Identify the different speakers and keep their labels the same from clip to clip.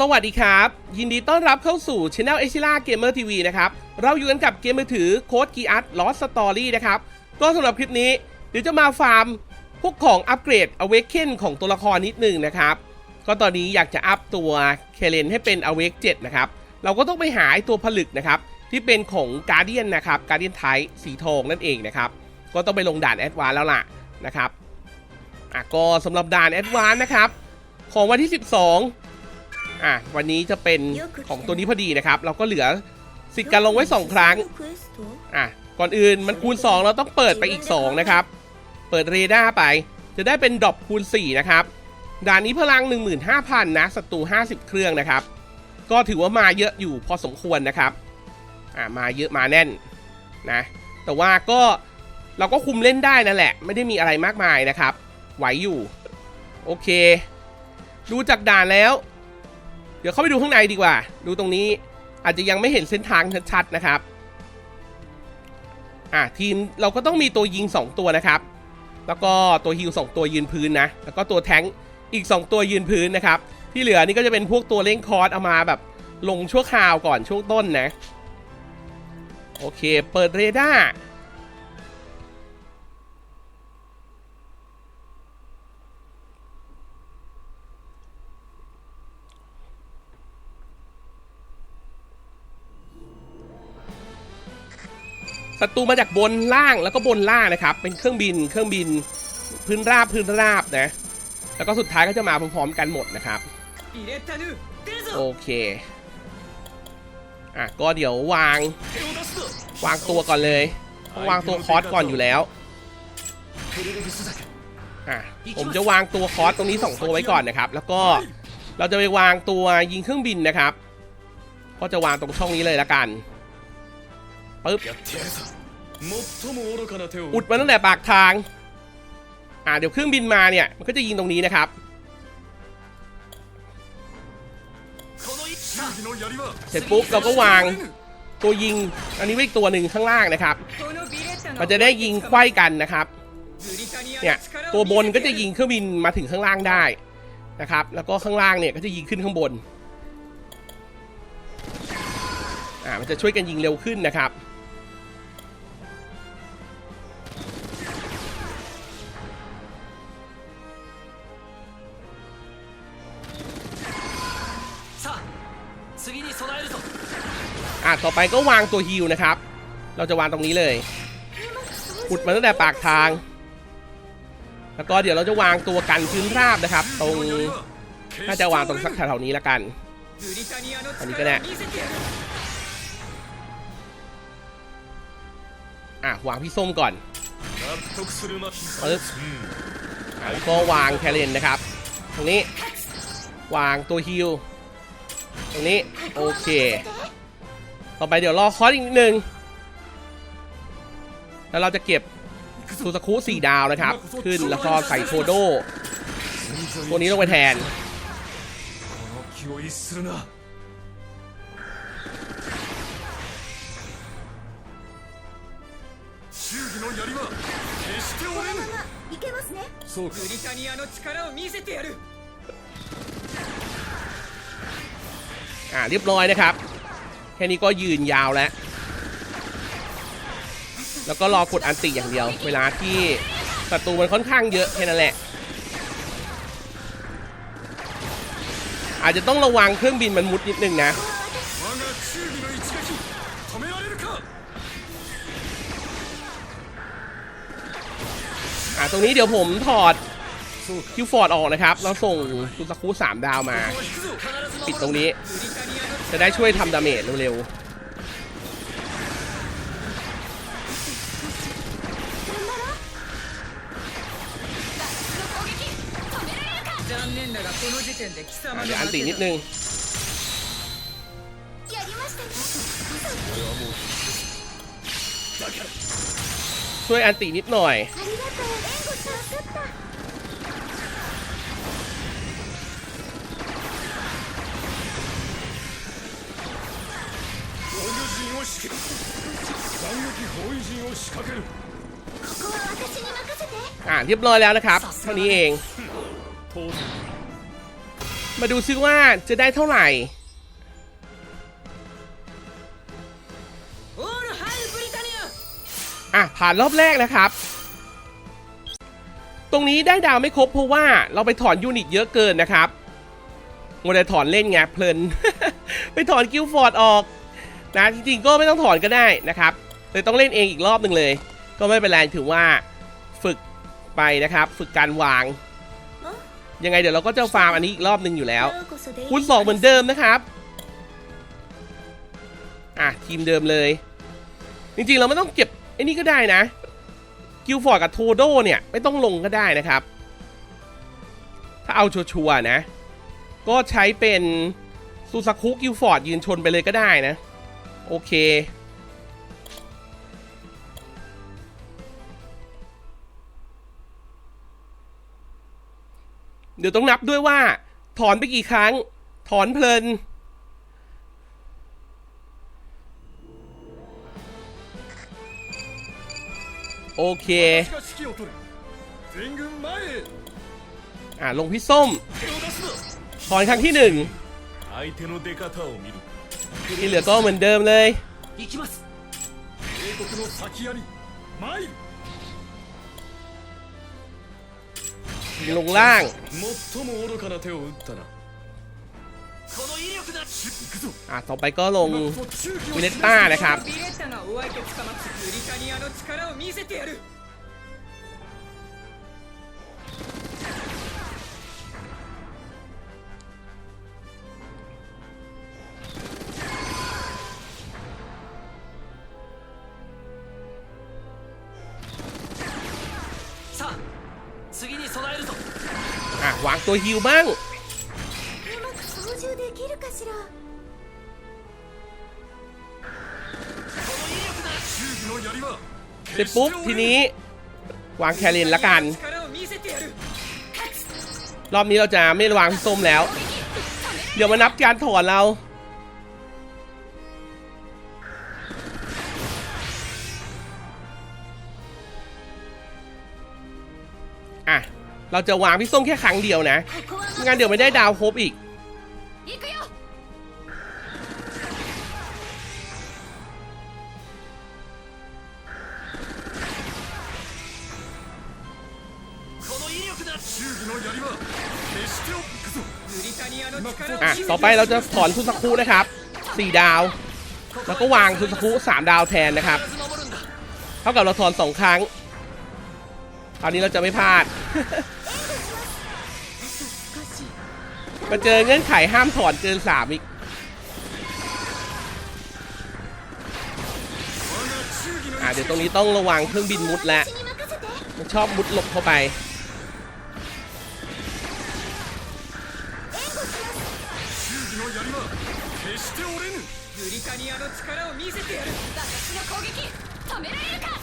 Speaker 1: สวัสดีครับ ยินดีต้อนรับเข้าสู่ช anel เอชิล่าเกมเมอร์ทีวีนะครับ เราอยู่กันกับเกมมือถือโค้ดกีอาร์ตลอสสตอรี่นะครับ ก็สำหรับคลิปนี้ เดี๋ยวจะมาฟาร์มพวกของอัปเกรด Awaken ของตัวละครนิดหนึ่งนะครับ ก็ตอนนี้อยากจะอัพตัวเคเลนให้เป็น Awake 7นะครับ เราก็ต้องไปหาตัวผลึกนะครับ ที่เป็นของ Guardian นะครับ Guardian Type สีทองนั่นเองนะครับ ก็ต้องไปลงด่านแอดวานแล้วล่ะนะครับอะก็สำหรับด่านแอดวานนะครับของวันที่ 12 อะวันนี้จะเป็นของตัวนี้พอดีนะครับ เราก็เหลือสิทธิ์การลงไว้ 2 ครั้งอะก่อนอื่นมันคูณ 2 เราต้องเปิดไปอีก 2 นะครับ เปิดเรดาร์ไป จะได้เป็นดรอปคูณ 4 นะครับด่านนี้พลัง 15,000 นะศัตรู 50 เครื่องนะครับ ก็ถือว่ามาเยอะอยู่พอสมควรนะครับอะมาเยอะมาแน่นนะแต่ว่าก็เราก็คุมเล่นได้นั่นแหละ ไม่ได้มีอะไรมากมายนะครับ ไหวอยู่ โอเค ดูจากด่านแล้ว ดี๋ยวเข้าไปดูข้างในดีกว่า ดูตรงนี้อาจจะยังไม่เห็นเส้นทางชัดๆนะครับ อะทีมเราก็ต้องมีตัวยิง 2 ตัวนะครับ แล้วก็ตัวฮิล2ตัวยืนพื้นนะ แล้วก็ตัวแทงอีก 2 ตัวยืนพื้นนะครับ ที่เหลือนี่ก็จะเป็นพวกตัวเล่งคอร์สเอามาแบบลงชั่วคราวก่อนช่วงต้นนะ โอเค เปิดเรดาร์ ศัตรูมาจากบนล่างแล้วก็บนล่างนะครับ เป็นเครื่องบินเครื่องบินพื้นราบพื้นราบนะ แล้วก็สุดท้ายก็จะมาพร้อมๆกันหมดนะครับโอเคอะก็เดี๋ยววาง วางตัวก่อนเลย วางตัวคอร์สก่อนอยู่แล้วอะผมจะวางตัวคอร์สตรงนี้ 2 ตัวไว้ก่อนนะครับ แล้วก็เราจะไปวางตัวยิงเครื่องบินนะครับ ก็จะวางตรงช่องนี้เลยละกัน ปึ๊บอุดมาตั้งแต่ปากทาง อ่าเดี๋ยวเครื่องบินมาเนี่ย มันก็จะยิงตรงนี้นะครับเสร็จปุ๊บเราก็วางตัวยิง อันนี้ไว้ตัวหนึ่งข้างล่างนะครับ มันจะได้ยิงคขวยกันนะครับเนี่ยตัวบนก็จะยิงเครื่องบินมาถึงข้างล่างได้นะครับ แล้วก็ข้างล่างเนี่ยก็จะยิงขึ้นข้างบนอ่ามันจะช่วยกันยิงเร็วขึ้นนะครับ อะต่อไปก็วางตัวฮิวนะครับ เราจะวางตรงนี้เลยขุดมาตั้งแต่ปากทาง แล้วก็เดี๋ยวเราจะวางตัวกันพื้นราบนะครับ ตรงน่าจะวางตรงสักแถวๆนี้ละกัน
Speaker 2: อันนี้ก็แน่
Speaker 1: อะวางพี่ส้มก่อนปึ๊วก็วางแคลเลนนะครับ ตรงนี้ วางตัวฮิล ตรงนี้ โอเค ต่อไปเดี๋ยวรอคอร์สอีกนิดนึง แล้วเราจะเก็บซูซาคุสี่ดาวนะครับ ขึ้นแล้วก็ใส่โทโด ตัวนี้ลงไปแทน
Speaker 2: この気を逸するな忠義の槍は決して折れぬ
Speaker 3: いけますね
Speaker 2: そうブリタニアの力を見せてやる
Speaker 1: อ่าเรียบร้อยนะครับ แค่นี้ก็ยืนยาวแล้ว แล้วก็รอกดอันติอย่างเดียว เวลาที่ศัตรูมันค่อนข้างเยอะแค่นั้นแหละ อาจจะต้องระวังเครื่องบินมันมุดนิดนึงนะอ่าตรงนี้เดี๋ยวผมถอด คิวฟอร์ดออกนะครับ แล้วส่งซูซาคุสามดาวมา ปิดตรงนี้ จะได้ช่วยทำดาเมจเร็วเดี๋ยวอันตีนิดนึงช่วยอันตีนิดหน่อย อ่าเรียบร้อยแล้วนะครับ เท่านี้เอง มาดูซิว่าจะได้เท่าไหร่อะผ่านรอบแรกนะครับ ตรงนี้ได้ดาวไม่ครบเพราะว่าเราไปถอนยูนิตเยอะเกินนะครับมัวแถอนเล่นไงเพลิน ไปถอนกิลฟอร์ดออกนะจริงๆก็ไม่ต้องถอนก็ได้นะครับ เลยต้องเล่นเองอีกรอบหนึ่งเลย ก็ไม่เป็นไรถือว่าฝึกไปนะครับ ฝึกการวาง ยังไงเดี๋ยวเราก็จะฟาร์มอันนี้อีกรอบหนึ่งอยู่แล้วคุณสองเหมือนเดิมนะครับ อะทีมเดิมเลย จริงๆเราไม่ต้องเก็บไอ้นี่ก็ได้นะ กิลฟอร์ดกับโทโดเนี่ย ไม่ต้องลงก็ได้นะครับ ถ้าเอาชัวร์นะ ก็ใช้เป็นซูซาคุกิลฟอร์ดยืนชนไปเลยก็ได้นะ โอเค ดี๋ยวต้องนับด้วยว่า ถอนไปกี่ครั้ง ถอนเพลิน โอเค อ่าลงพี่ส้ม ถอนครั้งที่หนึ่งที่เหลือก็เหมือนเดิมเลย ลงล่างอะต่อไปก็ลงวินเนต้านะครับ ตัวฮิวบ้าง เสร็จปุ๊บ ทีนี้ วางแครินละกัน รอบนี้เราจะไม่วางส้มแล้ว เดี๋ยวมานับการถอนเราอะ เราจะวางพี่ส้มแค่ครั้งเดียวนะ งานเดียวไม่ได้ดาวครบอีก อะ ต่อไปเราจะถอนทุสคูนะครับ 4 ดาว แล้วก็วางทุสคูสามดาวแทนนะครับ เท่ากับเราถอนสองครั้งคราวนี้เราจะไม่พลาด มาเจอเงื่อนไขห้ามถอนเกิน 3 อีก
Speaker 2: 我が忠義の
Speaker 1: อ่ะ เดี๋ยวตรงนี้ต้องระวังเครื่องบินมุดแล้ว
Speaker 3: 私に任せて
Speaker 1: มันชอบมุดหลบเข้าไป
Speaker 2: 忠義の槍は決して折れぬ
Speaker 4: ブリタニアの力を見せてやる
Speaker 3: 私の攻撃止められるか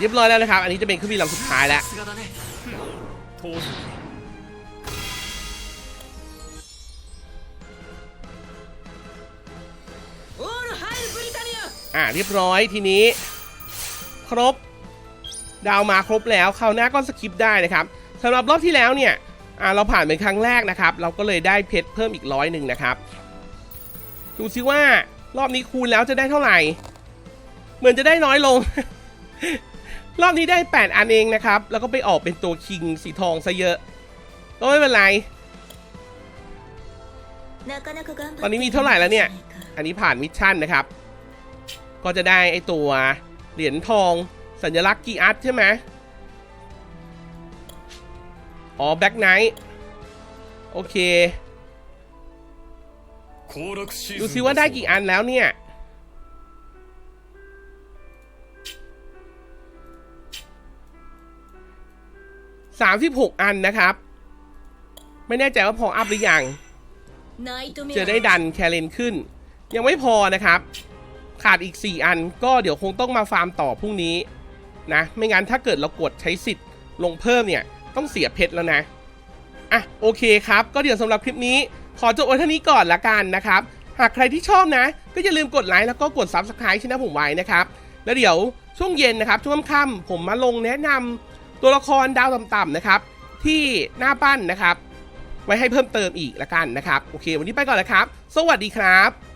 Speaker 1: เรียบร้อยแล้วนะครับ อันนี้จะเป็นเครื่องบินลำสุดท้ายแล้วอ่าเรียบร้อยทีนี้ ครบ ดาวมาครบแล้วคราวหน้าก็สกิปได้นะครับสำหรับรอบที่แล้วเนี่ยเราผ่านเป็นครั้งแรกนะครับ เราก็เลยได้เพชรเพิ่มอีกร้อยหนึ่งนะครับ ดูซิว่ารอบนี้คูณแล้วจะได้เท่าไหร่ เหมือนจะได้น้อยลง รอบนี้ได้ 8 อันเองนะครับ แล้วก็ไปออกเป็นตัวคิงสีทองซะเยอะ ก็ไม่เป็นไร ตอนนี้มีเท่าไหร่แล้วเนี่ย อันนี้ผ่านมิชชั่นนะครับ ก็จะได้ไอตัวเหรียญทองสัญลักษณ์กีอาร์ตใช่ไหมอ๋อแบ็กไนท์โอเค ดูซิว่าได้กี่อันแล้วเนี่ย 36 อันนะครับ ไม่แน่ใจว่าพออัพหรือยัง จะได้ดันแคเลนขึ้น ยังไม่พอนะครับ ขาดอีก 4 อันก็เดี๋ยวคงต้องมาฟาร์มต่อพรุ่งนี้นะ ไม่งั้นถ้าเกิดเรากดใช้สิทธิ์ลงเพิ่มเนี่ย ต้องเสียเพชรแล้วนะ อะ โอเคครับ ก็เดี๋ยวสำหรับคลิปนี้ ขอจบไว้เท่านี้ก่อนละกันนะครับ หากใครที่ชอบนะ ก็อย่าลืมกดไลค์แล้วก็กด Subscribe ช่องผมไว้นะครับ แล้วเดี๋ยวช่วงเย็นนะครับ ช่วงค่ำผมมาลงแนะนำ ตัวละครดาวต่ำๆนะครับ ที่หน้าปั้นนะครับ ไว้ให้เพิ่มเติมอีกละกันนะครับ โอเค วันนี้ไปก่อนแล้วครับ สวัสดีครับ